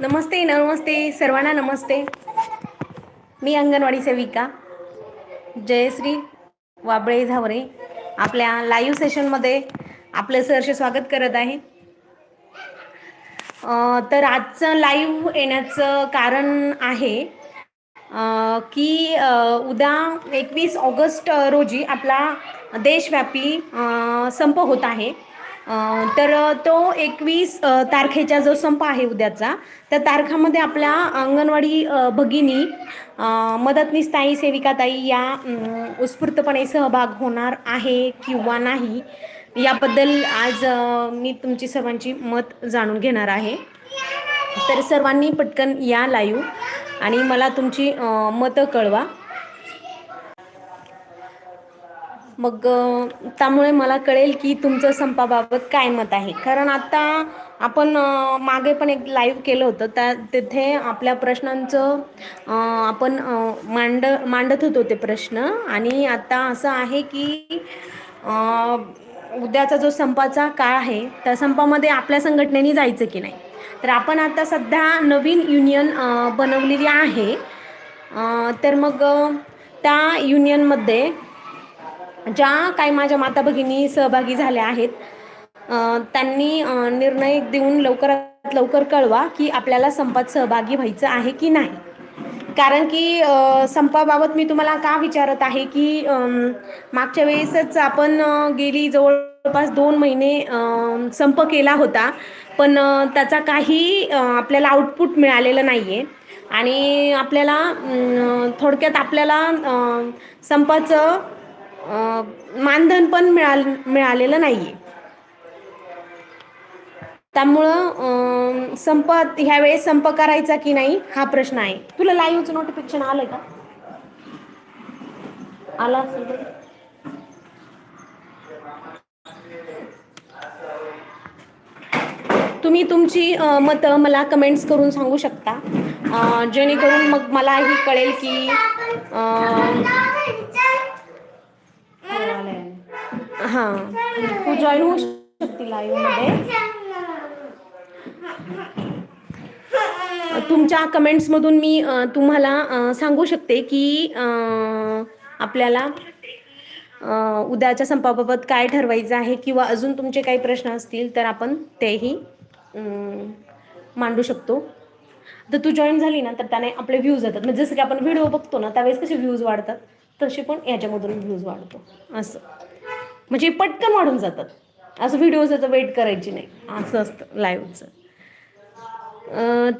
नमस्ते नमस्ते सर्वांना नमस्ते. मी अंगणवाडी सेविका जयश्री वाबळे झावरे. आपल्या लाईव्ह सेशनमध्ये आपलं सहर्ष स्वागत करत आहे. तर आजचं लाईव्ह येण्याचं कारण आहे की उद्या एकवीस ऑगस्ट रोजी आपला देशव्यापी संप होत आहे. तर तो एकवीस तारखेचा जो संप आहे उद्याचा त्या तारखामध्ये आपल्या अंगणवाडी भगिनी मदतनीस ताई सेविका ताई या उत्स्फूर्तपणे सहभाग होणार आहे किंवा नाही याबद्दल आज मी तुमची सर्वांची मत जाणून घेणार आहे. तर सर्वांनी पटकन या लाईव्ह आणि मला तुमची मतं कळवा. मग त्यामुळे मला कळेल की तुमचं संपाबाबत काय मत आहे. कारण आता आपण मागे पण एक लाईव्ह केलं होतं. त्या तिथे आपल्या प्रश्नांचं आपण मांड मांडत होतो ते प्रश्न. आणि आता असं आहे की उद्याचा जो संपाचा काळ आहे त्या संपामध्ये आपल्या संघटनेने जायचं की नाही? तर आपण आता सध्या नवीन युनियन बनवलेली आहे. तर मग त्या युनियनमध्ये ज्या काही माझ्या माता भगिनी सहभागी झाल्या आहेत त्यांनी निर्णय देऊन लवकरात लवकर कळवा की आपल्याला संपात सहभागी व्हायचं आहे की नाही. कारण की संपाबाबत मी तुम्हाला का विचारत आहे की मागच्या वेळेसच आपण गेली जवळपास दोन महिने संप केला होता पण त्याचा काही आपल्याला आउटपुट मिळालेलं नाही आहे आणि आपल्याला थोडक्यात आपल्याला संपाचं मानधन पण मिळाल मिळालेलं नाही आहे त्यामुळं संप ह्या वेळेस संप करायचा की नाही हा प्रश्न आहे. तुला लाईव्हचं नोटिफिकेशन आलं का? आला असेल तुम्ही तुमची मतं मला कमेंट्स करून सांगू शकता. जेणेकरून मग मलाही कळेल की हां. तू जॉईन होऊ शकते लाईव्हमध्ये तुमच्या कमेंट्समधून मी तुम्हाला सांगू शकते की आपल्याला उद्याच्या संपाबाबत काय ठरवायचं आहे किंवा अजून तुमचे काही प्रश्न असतील तर आपण तेही मांडू शकतो. तर तू जॉईन झाली ना तर त्याने आपले व्ह्यूज येतात. म्हणजे जसं की आपण व्हिडिओ बघतो ना त्यावेळेस कसे व्ह्यूज वाढतात तसे पण याच्यामधून व्ह्यूज वाढतो. असं. म्हणजे पटकन वाढून जातात. असं व्हिडिओचं वेट करायची नाही. असं असतं लाईव्हचं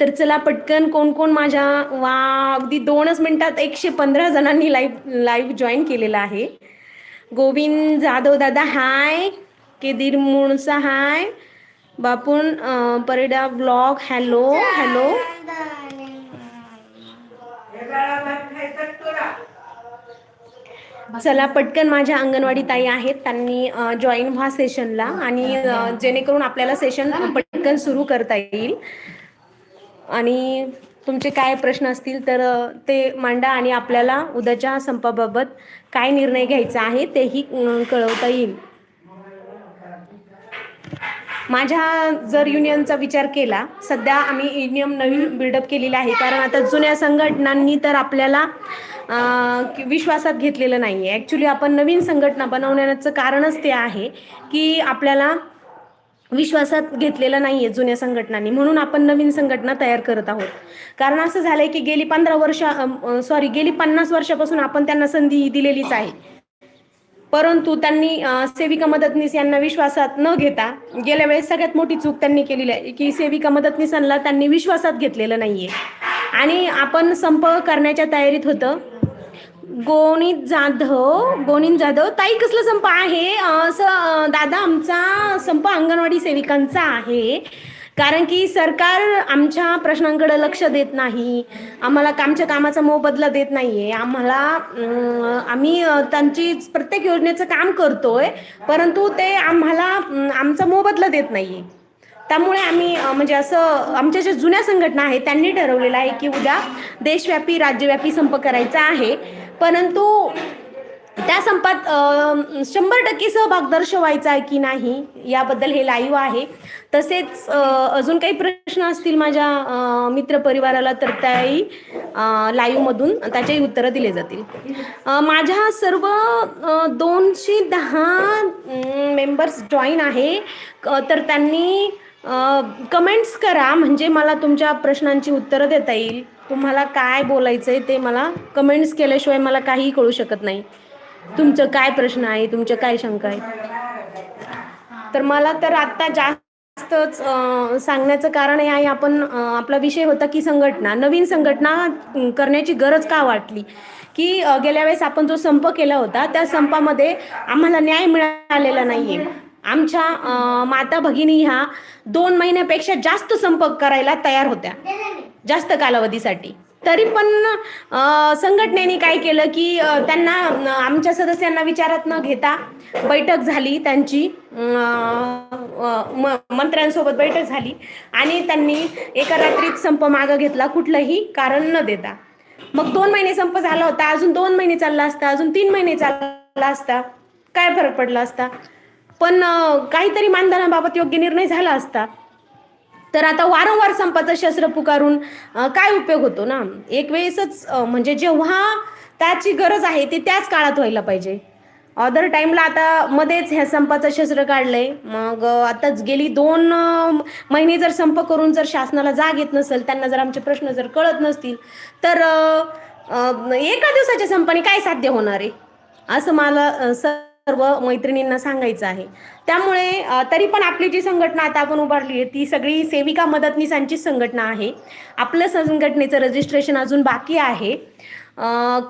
तर चला पटकन कोण कोण माझ्या वा अगदी दोनच मिनिटात एकशे पंधरा जणांनी लाईव्ह लाईव्ह जॉईन केलेला आहे. गोविंद जाधव दादा हाय केदीर मुणसा हाय बापून परिडा ब्लॉग हॅलो हॅलो चला पटकन माझ्या अंगणवाडी ताई आहेत. त्यांनी जॉईन व्हा सेशनला आणि जेणेकरून आपल्याला सेशन पटकन सुरू करता येईल. आणि तुमचे काय प्रश्न असतील तर ते मांडा आणि आपल्याला उद्याच्या संपाबाबत काय निर्णय घ्यायचा आहे तेही कळवता येईल. माझ्या जर युनियनचा विचार केला सध्या आम्ही युनियन नवीन बिल्डअप केलेला आहे. कारण आता जुन्या संघटनांनी तर आपल्याला विश्वासात घेतलेलं नाही आहे ॲक्च्युली आपण नवीन संघटना बनवण्याचं कारणच ते आहे की आपल्याला विश्वासात घेतलेलं नाही आहे जुन्या संघटनांनी. म्हणून आपण नवीन संघटना तयार करत आहोत. कारण असं झालंय की गेली पंधरा वर्ष सॉरी गेली पन्नास वर्षापासून आपण त्यांना संधी दिलेलीच आहे. परंतु त्यांनी सेविका मदतनीस यांना विश्वासात न घेता गेल्या वेळेस सगळ्यात मोठी चूक त्यांनी केलेली आहे की सेविका मदतनीसांना त्यांनी विश्वासात घेतलेलं नाहीये. आणि आपण संप करण्याच्या तयारीत होतं. गोणित जाधव गोणित जाधव ताई कसला संप आहे? असं दादा आमचा संप अंगणवाडी सेविकांचा आहे. कारण की सरकार आमच्या प्रश्नांकडे लक्ष देत नाही. आम्हाला आमच्या कामाचा मोबदला देत नाही आहे आम्हाला आम्ही त्यांची प्रत्येक योजनेचं काम करतोय परंतु ते आम्हाला आमचा मोबदला देत नाही आहे त्यामुळे आम्ही म्हणजे असं आमच्या ज्या जुन्या संघटना आहेत त्यांनी ठरवलेलं आहे की उद्या देशव्यापी राज्यव्यापी संप करायचा आहे. परंतु त्या संपात शंभर टक्के सहभाग दर्शवायचा आहे की नाही याबद्दल हे लाईव्ह आहे. तसेच अजून काही प्रश्न असतील माझ्या मित्र मित्रपरिवाराला तर त्याही लाईव्ह मधून त्याच्याही उत्तरं दिले जातील. माझ्या सर्व दोनशे दहा मेंबर्स जॉईन आहे. क- तर त्यांनी कमेंट्स करा म्हणजे मला तुमच्या प्रश्नांची उत्तरं देता येईल. तुम्हाला काय बोलायचं आहे ते मला कमेंट्स केल्याशिवाय मला काहीही कळू शकत नाही. तुमचं काय प्रश्न आहे? तुमच्या काय शंका आहे तर मला तर आत्ता जास्तच सांगण्याचं कारण हे आहे आपण आपला विषय होता की संघटना. नवीन संघटना करण्याची गरज का वाटली? की गेल्या वेळेस आपण जो संप केला होता त्या संपामध्ये आम्हाला न्याय मिळालेला नाहीये. आमच्या माता भगिनी ह्या दोन महिन्यापेक्षा जास्त संप करायला तयार होत्या. जास्त कालावधीसाठी. तरी पण संघटनेने काय केलं की त्यांना आमच्या सदस्यांना विचारात न घेता बैठक झाली त्यांची. म- मंत्र्यांसोबत बैठक झाली आणि त्यांनी एका रात्रीत संप मागं घेतला कुठलंही कारण न देता. मग दोन महिने संप झाला होता अजून दोन महिने चालला असता अजून तीन महिने चालला असता. काय फरक पडला असता? पण काहीतरी मानधनाबाबत योग्य निर्णय झाला असता. तर आता वारंवार संपाचं शस्त्र पुकारून काय उपयोग होतो ना? एक वेळेसच म्हणजे जेव्हा त्याची गरज आहे ते त्याच काळात व्हायला पाहिजे. अदर टाइमला आता मध्येच ह्या संपाचं शस्त्र काढलंय. मग आताच गेली दोन महिने जर संप करून जर शासनाला जाग येत नसेल त्यांना जर आमचे प्रश्न जर कळत नसतील तर एका दिवसाच्या संपाने काय साध्य होणार आहे? असं मला सर सर्व मैत्रिणींना सांगायचं आहे. त्यामुळे तरी पण आपली जी संघटना आता आपण उभारली आहे ती सगळी सेविका मदतनीसांचीच संघटना आहे. आपलं संघटनेचं रजिस्ट्रेशन अजून बाकी आहे.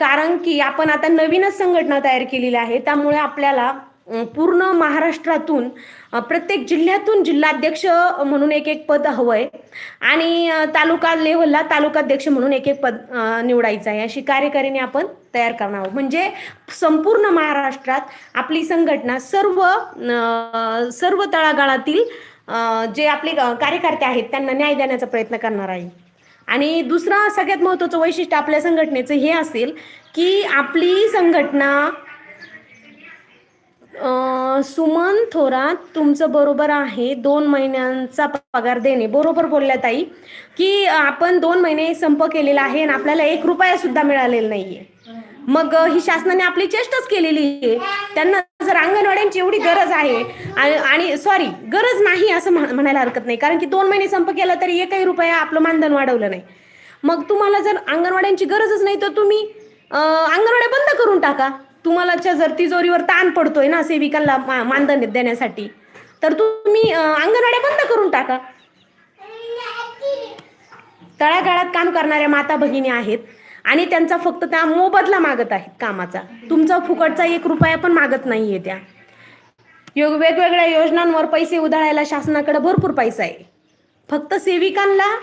कारण की आपण आता नवीनच संघटना तयार केलेली आहे. त्यामुळे आपल्याला पूर्ण महाराष्ट्रातून प्रत्येक जिल्ह्यातून जिल्हाध्यक्ष म्हणून एक एक पद हवंय आणि तालुका लेवलला तालुकाध्यक्ष म्हणून एक एक पद निवडायचं आहे. अशी कार्यकारिणी आपण तयार करणार आहोत. म्हणजे संपूर्ण महाराष्ट्रात आपली संघटना सर्व सर्व तळागाळातील जे आपले कार्यकर्ते आहेत त्यांना न्याय देण्याचा प्रयत्न करणार आहे. आणि दुसरा सगळ्यात महत्त्वाचं वैशिष्ट्य आपल्या संघटनेचं हे असेल की आपली संघटना सुमन थोरात तुमचं बरोबर आहे. दोन महिन्यांचा पगार देणे. बरोबर बोलल्या ताई की आपण दोन महिने संप केलेला आहे आणि आपल्याला एक रुपया सुद्धा मिळालेला नाहीये. मग ही शासनाने आपली चेष्टाच केलेली आहे. त्यांना जर अंगणवाड्यांची एवढी गरज आहे आणि- सॉरी गरज नाही असं म्ह- म्हणायला हरकत नाही. कारण की दोन महिने संप केला तरी एकही रुपया आपलं मानधन वाढवलं नाही. मग तुम्हाला जर अंगणवाड्यांची गरजच नाही तर तुम्ही अंगणवाड्या बंद करून टाका. तुम्हाला जर तिजोरीवर ताण पडतोय ना सेविकांना मानधन देण्यासाठी तर तुम्ही अंगणवाड्या बंद करून टाका. तळागाळात काम करणाऱ्या माता भगिनी आहेत आणि त्यांचा फक्त त्या मोबदला मागत आहेत कामाचा. तुमचा फुकटचा एक रुपया पण मागत नाहीये त्या. योग वेगवेगळ्या योजनांवर पैसे उधळायला शासनाकडे भरपूर पैसा आहे. फक्त सेविकांना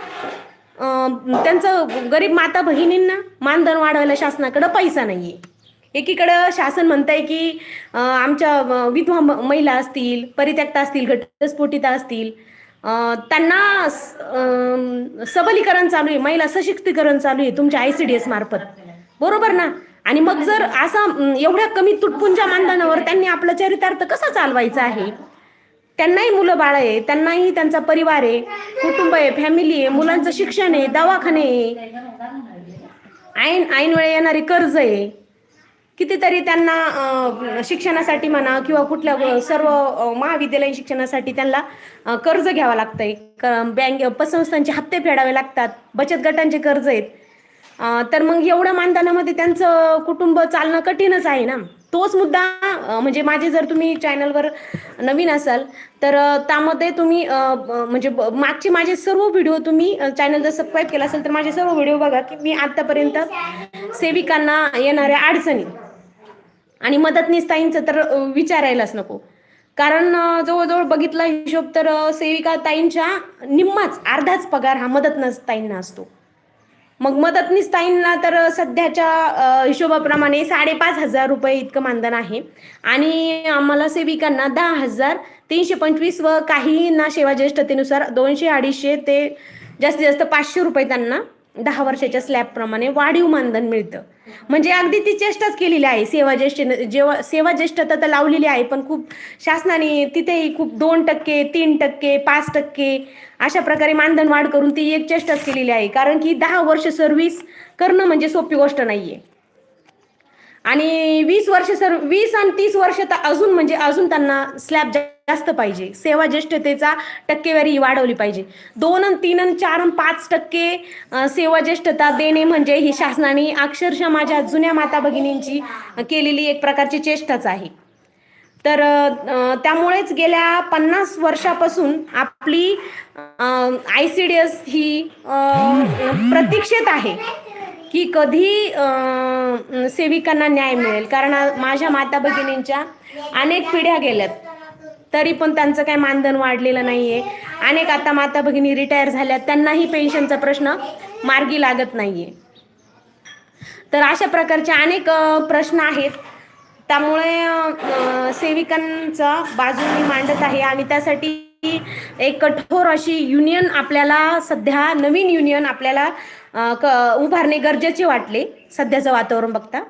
त्यांचं गरीब माता भगिनींना मानधन वाढवायला शासनाकडे पैसा नाहीये. एकीकडं शासन म्हणतंय की आमच्या विधवा महिला असतील परित्यक्ता असतील घटस्फोटिता असतील त्यांना सबलीकरण चालू आहे महिला सशक्तीकरण चालू आहे तुमच्या आय सी डी एस मार्फत. बरोबर ना? आणि मग जर असा एवढ्या कमी तुटपुंच्या मानधनावर त्यांनी आपलं चरितार्थ कसं चालवायचं आहे? त्यांनाही मुलं बाळ आहे त्यांनाही त्यांचा परिवार आहे कुटुंब आहे फॅमिली आहे मुलांचं शिक्षण आहे दवाखाने आहे. ऐन ऐन वेळे येणारे कर्ज आहे. कितीतरी त्यांना शिक्षणासाठी म्हणा किंवा कुठल्या सर्व महाविद्यालयीन शिक्षणासाठी त्यांना कर्ज घ्यावं लागतंय. क- बँक पतसंस्थांचे हप्ते फेडावे लागतात. बचत गटांचे कर्ज आहेत. तर मग एवढ्या मानधनामध्ये त्यांचं कुटुंब चालणं कठीणच आहे ना. तोच मुद्दा म्हणजे माझे जर तुम्ही चॅनलवर नवीन असाल तर त्यामध्ये तुम्ही म्हणजे ब- मागचे माझे सर्व व्हिडिओ तुम्ही चॅनल जर सबस्क्राईब केला असेल तर माझे सर्व व्हिडिओ बघा की मी आतापर्यंत सेविकांना येणाऱ्या अडचणी आणि मदतनीस ताईंचं तर विचारायलाच नको. कारण जवळजवळ बघितला हिशोब तर सेविका ताईंच्या निम्माच अर्धाच पगार हा मदतनीस ताईंना असतो. मग मदतनीस ताईंना तर सध्याच्या हिशोबाप्रमाणे साडेपाच हजार रुपये इतकं मानधन आहे. आणि आम्हाला सेविकांना दहा हजार तीनशे पंचवीस व काहींना सेवा ज्येष्ठतेनुसार दोनशे अडीचशे ते जास्तीत जास्त पाचशे रुपये त्यांना दहा वर्षाच्या स्लॅबप्रमाणे वाढीव मानधन मिळतं. म्हणजे अगदी ती चेष्टाच केलेली आहे. सेवा ज्येष्ठ जेव्हा सेवा ज्येष्ठता तर लावलेली आहे पण खूप शासनाने तिथेही खूप दोन टक्के तीन टक्के पाच टक्के अशा प्रकारे मानधन वाढ करून ती एक चेष्टाच केलेली आहे. कारण की दहा वर्ष सर्व्हिस करणं म्हणजे सोपी गोष्ट नाहीये. आणि वीस वर्ष सर वीस आणि तीस वर्ष तर अजून म्हणजे अजून त्यांना स्लॅब जास्त पाहिजे. सेवा ज्येष्ठतेचा टक्केवारी ही वाढवली पाहिजे. दोन आणि तीन आणि चार आणि पाच टक्के सेवा ज्येष्ठता देणे म्हणजे ही शासनाने अक्षरशः माझ्या जुन्या माता भगिनींची केलेली एक प्रकारची चेष्टाच आहे. तर त्यामुळेच गेल्या पन्नास वर्षापासून आपली आय सी डी एस ही प्रतीक्षेत आहे. की कधी सेविकांना न्याय मिळेल. कारण माझ्या माता भगिनींच्या अनेक पिढ्या गेल्यात. तरी पण त्यांचं काही मानधन वाढलेलं नाहीये. अनेक आता माता भगिनी रिटायर झाल्यात. त्यांनाही पेन्शनचा प्रश्न मार्गी लागत नाहीये. तर अशा प्रकारचे अनेक प्रश्न आहेत. त्यामुळे सेविकांचा बाजू मी मांडत आहे आणि त्यासाठी एक कठोर अशी युनियन आपल्याला सध्या नवीन युनियन आपल्याला क उभारणे गरजेचे वाटले सध्याचं वातावरण बघता.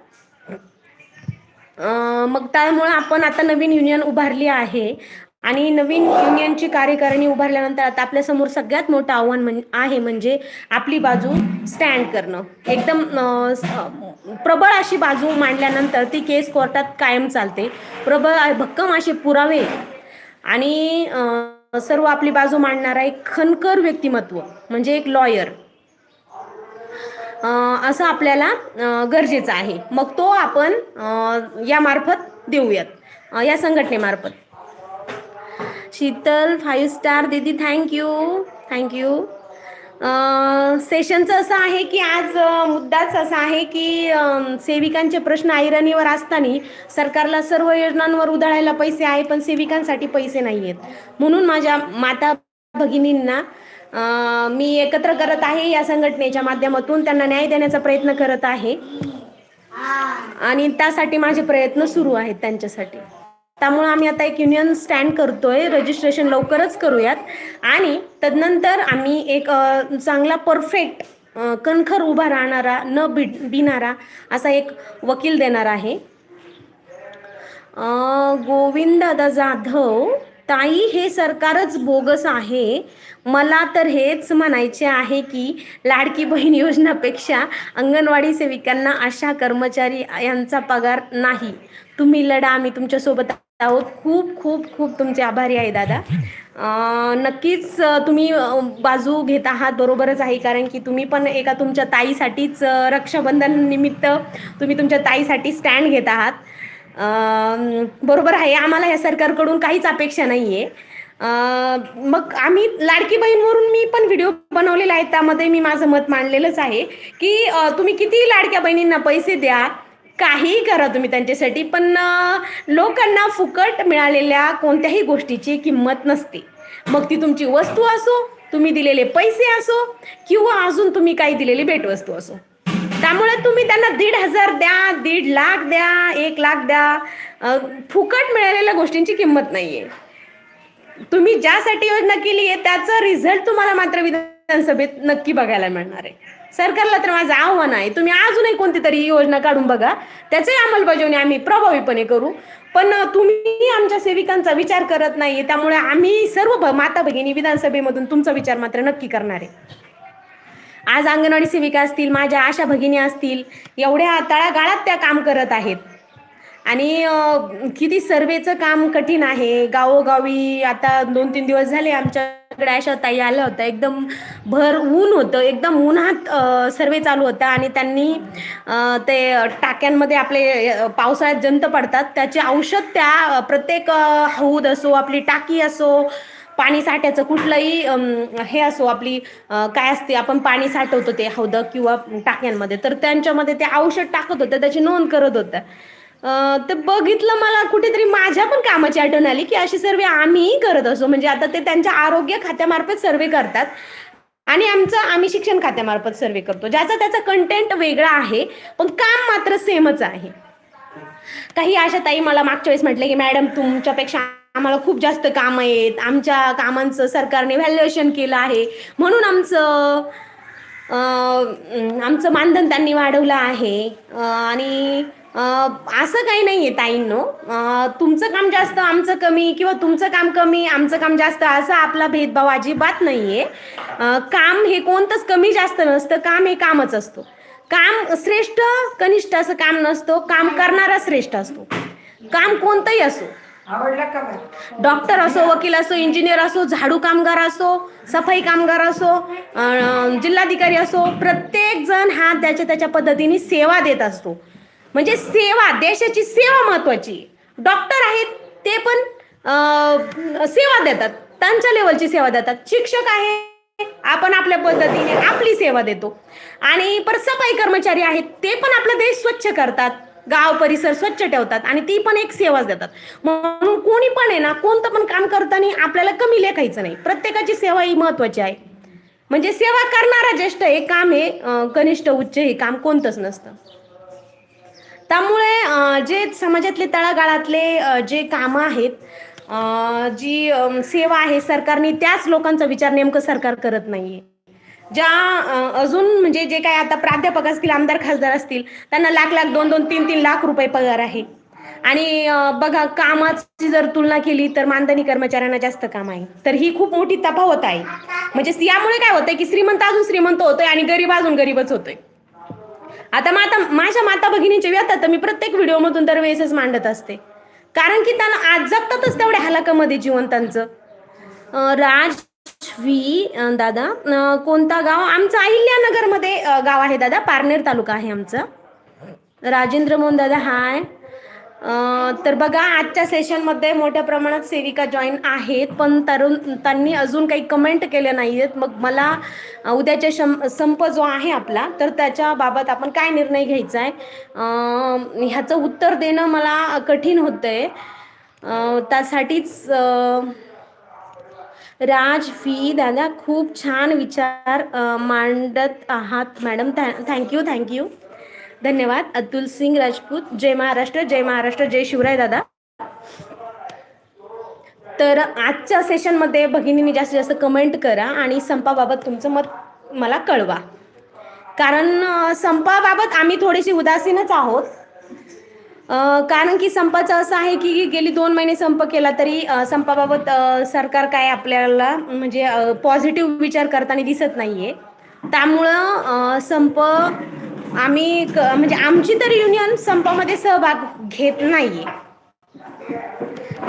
मग त्यामुळे आपण आता नवीन युनियन उभारली आहे आणि नवीन युनियनची कार्यकारिणी उभारल्यानंतर आता आपल्यासमोर सगळ्यात मोठं आव्हान म्हण आहे म्हणजे आपली बाजू स्टँड करणं. एकदम प्रबळ अशी बाजू मांडल्यानंतर ती केस कोर्टात कायम चालते. प्रबळ भक्कम असे पुरावे आणि सर्व आपली बाजू मांडणारा एक खनकर व्यक्तिमत्व म्हणजे एक लॉयर असं आपल्याला गरजेचं आहे. मग तो आपण यामार्फत देऊयात. या संघटनेमार्फत. शीतल फाईव्ह स्टार दीदी थँक्यू थँक्यू सेशनचं असं आहे की आज मुद्दाच असा आहे की सेविकांचे प्रश्न ऐरणीवर असताना सरकारला सर्व योजनांवर उधळायला पैसे आहे पण सेविकांसाठी पैसे नाही आहेत म्हणून माझ्या माता भगिनींना मी एकत्र करत आहे या संघटनेच्या माध्यमातून. त्यांना न्याय देण्याचा प्रयत्न करत आहे. आणि त्यासाठी माझे प्रयत्न सुरू आहेत त्यांच्यासाठी. त्यामुळे आम्ही आता एक युनियन स्टँड करतोय. रजिस्ट्रेशन लवकरच करूयात. आणि तदनंतर आम्ही एक चांगला परफेक्ट कणखर उभा राहणारा न बि बिनारा असा एक वकील देणार आहे. अ, जाधव ताई हे सरकारच बोगस आहे. मला तर हेच म्हणायचे आहे की लाडकी बहीण योजनापेक्षा अंगणवाडी सेविकांना आशा कर्मचारी यांचा पगार नाही. तुम्ही लढा आम्ही तुमच्यासोबत आहोत खूप खूप खूप तुमचे आभारी आहे दादा. नक्कीच तुम्ही बाजू घेत आहात बरोबरच आहे कारण की तुम्ही पण एका तुमच्या ताईसाठीच रक्षाबंधन निमित्त तुम्ही तुमच्या ताईसाठी स्टँड घेत आहात. बरोबर आहे आम्हाला या सरकारकडून काहीच अपेक्षा नाही आहे मग आम्ही लाडकी बहीणवरून मी पण व्हिडिओ बनवलेला आहे त्यामध्ये मी माझं मत मांडलेलंच आहे की तुम्ही किती लाडक्या बहिणींना पैसे द्या काहीही करा तुम्ही त्यांच्यासाठी पण लोकांना फुकट मिळालेल्या कोणत्याही गोष्टीची किंमत नसते. मग ती तुमची वस्तू असो तुम्ही दिलेले पैसे असो किंवा अजून तुम्ही काही दिलेली भेटवस्तू असो. त्यामुळे तुम्ही त्यांना दीड हजार द्या दीड लाख द्या एक लाख द्या. फुकट मिळालेल्या गोष्टींची किंमत नाहीये. तुम्ही ज्यासाठी योजना केली आहे त्याचा रिझल्ट तुम्हाला मात्र विधानसभेत नक्की बघायला मिळणार आहे. सरकारला तर माझं आव्हान आहे. तुम्ही अजूनही कोणती तरी योजना काढून बघा. त्याची अंमलबजावणी आम्ही प्रभावीपणे करू. पण तुम्ही आमच्या सेविकांचा विचार करत नाहीये. त्यामुळे आम्ही सर्व माता भगिनी विधानसभेमधून तुमचा विचार मात्र नक्की करणार आहे. आज अंगणवाडी सेविका असतील माझ्या आशा भगिनी असतील एवढ्या तळागाळात त्या काम करत आहेत. आणि किती सर्वेचं काम कठीण आहे. गावोगावी आता दोन तीन दिवस झाले आमच्या अशा ताई आल्या होत्या. एकदम भर ऊन होतं. एकदम उन्हात सर्वे चालू होता आणि त्यांनी ते टाक्यांमध्ये आपले पावसाळ्यात जंत पडतात. त्याचे औषध त्या प्रत्येक हौद असो आपली टाकी असो पाणी साठ्याचं कुठलंही हे असो आपली काय असते आपण पाणी साठवतो ते हौद किंवा टाक्यांमध्ये. तर त्यांच्यामध्ये ते औषध टाकत होतं. त्याची नोंद करत होतं ते तर बघितलं मला कुठेतरी माझ्या पण कामाची आठवण आली की अशी सर्वे आम्हीही करत असो. म्हणजे आता ते त्यांच्या आरोग्य खात्यामार्फत सर्वे करतात. आणि आमचं आम्ही शिक्षण खात्यामार्फत सर्वे करतो. ज्याचा त्याचा कंटेंट वेगळा आहे पण काम मात्र सेमच आहे. काही अशा ताई मला मागच्या वेळेस म्हटले की मॅडम तुमच्यापेक्षा आम्हाला खूप जास्त काम आहेत. आमच्या कामांचं सरकारने व्हॅल्युएशन केलं आहे. म्हणून आमचं आमचं मानधन त्यांनी वाढवलं आहे. आणि असं काही नाही आहे ताईंनो तुमचं काम जास्त आमचं कमी किंवा तुमचं काम कमी आमचं काम जास्त असा आपला भेदभाव अजिबात नाही आहे काम हे कोणतंच कमी जास्त नसतं काम हे कामच असतो. काम श्रेष्ठ कनिष्ठ असं काम नसतो काम करणारा श्रेष्ठ असतो. काम कोणतंही असो. डॉक्टर असो वकील असो इंजिनियर असो झाडू कामगार असो सफाई कामगार असो जिल्हाधिकारी असो प्रत्येक जण हा त्याच्या त्याच्या पद्धतीने सेवा देत असतो. म्हणजे सेवा देशाची सेवा महत्वाची. डॉक्टर आहेत ते पण सेवा देतात. त्यांच्या लेवलची सेवा देतात. शिक्षक आहे आपण आपल्या पद्धतीने आपली सेवा देतो. आणि परत सफाई कर्मचारी आहेत ते पण आपला देश स्वच्छ करतात. गाव परिसर स्वच्छ ठेवतात आणि ती पण एक सेवाच देतात. म्हणून कोणी पण आहे ना कोणतं पण काम करताना आपल्याला कमी लेखायचं नाही. प्रत्येकाची सेवा ही महत्वाची आहे. म्हणजे सेवा करणारा ज्येष्ठ हे काम हे कनिष्ठ उच्च हे काम कोणतंच नसतं. त्यामुळे जे समाजातले तळागाळातले जे कामं आहेत जी सेवा आहे सरकारने त्याच लोकांचा विचार नेमकं सरकार करत नाहीये. ज्या अजून म्हणजे जे काय आता प्राध्यापक असतील आमदार खासदार असतील त्यांना लाख लाख दोन दोन तीन तीन लाख रुपये पगार आहे. आणि बघा कामाची जर तुलना केली तर मानधनी कर्मचाऱ्यांना जास्त काम आहे. तर ही खूप मोठी तफावत आहे. म्हणजे यामुळे काय होतंय की श्रीमंत अजून श्रीमंत होतोय आणि गरीब अजून गरीबच होतोय. आता माता माझ्या माता भगिनीचे व्यथा तर मी प्रत्येक व्हिडिओमधून दरवेळेसच मांडत असते. कारण की त्यांना आज जगतातच तेवढ्या हलाकामध्ये जिवंतांचं. राज वी दादा कोणता गाव? आमचं अहिल्यानगरमध्ये गाव आहे दादा. पारनेर तालुका आहे आमचं. राजेंद्र मोहन दादा हाय. तर बघा आजच्या सेशनमध्ये मोठ्या प्रमाणात सेविका जॉईन आहेत पण तरुण त्यांनी अजून काही कमेंट केल्या नाही आहेत मग मला उद्याच्या शं संप जो आहे आपला तर त्याच्या बाबत आपण काय निर्णय घ्यायचा आहे ह्याचं उत्तर देणं मला कठीण होतं आहे त्यासाठीच राज फी दादा खूप छान विचार मांडत आहात. मॅडम थॅ थँक्यू थँक्यू. धन्यवाद. अतुल सिंग राजपूत. जय महाराष्ट्र जय महाराष्ट्र जय शिवराय दादा. तर आजच्या सेशनमध्ये भगिनींनी जास्तीत जास्त कमेंट करा आणि संपाबाबत तुमचं मत मला कळवा. कारण संपाबाबत आम्ही थोडीशी उदासीनच आहोत. कारण की संपाचं असं आहे की गेली दोन महिने संप केला तरी संपाबाबत सरकार काय आपल्याला म्हणजे पॉझिटिव्ह विचार करताना दिसत नाहीये. त्यामुळं संप आम्ही म्हणजे आमची तर युनियन संपामध्ये सहभाग घेत नाहीये.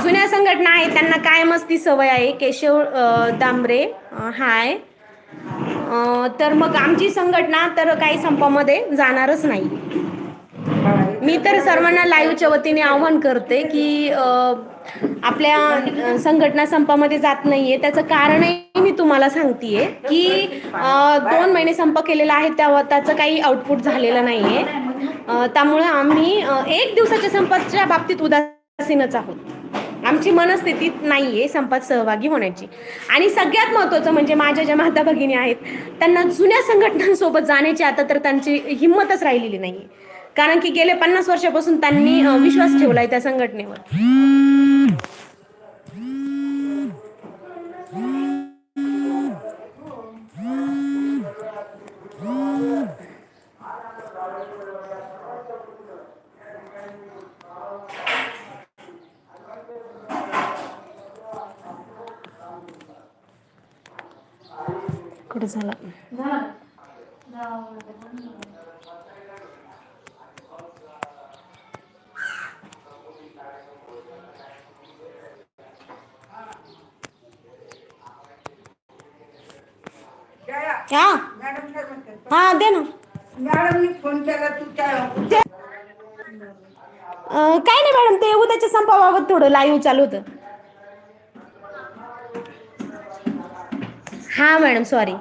जुन्या संघटना आहेत त्यांना कायमच ती सवय आहे? केशव अ, दांबरे हाय. तर मग आमची संघटना तर काही संपामध्ये जाणारच नाही. मी तर सर्वांना लाईव्हच्या वतीने आव्हान करते की आपल्या संघटना संपामध्ये जात नाहीये. त्याचं कारणही मी तुम्हाला सांगतेय की दोन महिने संप केलेला आहे त्यावर त्याचं काही आउटपुट झालेलं नाहीये. त्यामुळे आम्ही एक दिवसाच्या संपाच्या बाबतीत उदासीनच आहोत. आमची मनस्थिती नाहीये संपात सहभागी होण्याची. आणि सगळ्यात महत्त्वाचं म्हणजे माझ्या ज्या माता भगिनी आहेत त्यांना जुन्या संघटनांसोबत जाण्याची आता तर त्यांची हिंमतच राहिलेली नाहीये. कारण की गेले पन्नास वर्षापासून त्यांनी विश्वास ठेवलाय त्या संघटनेवर. कुठे झाला. हा? हा दे ना. मॅडमनी फोन केला तू त्या काय नाही मॅडम ते उद्याच्या संपाबाबत थोडं लाईव्ह चालू होतं. हा मॅडम सॉरी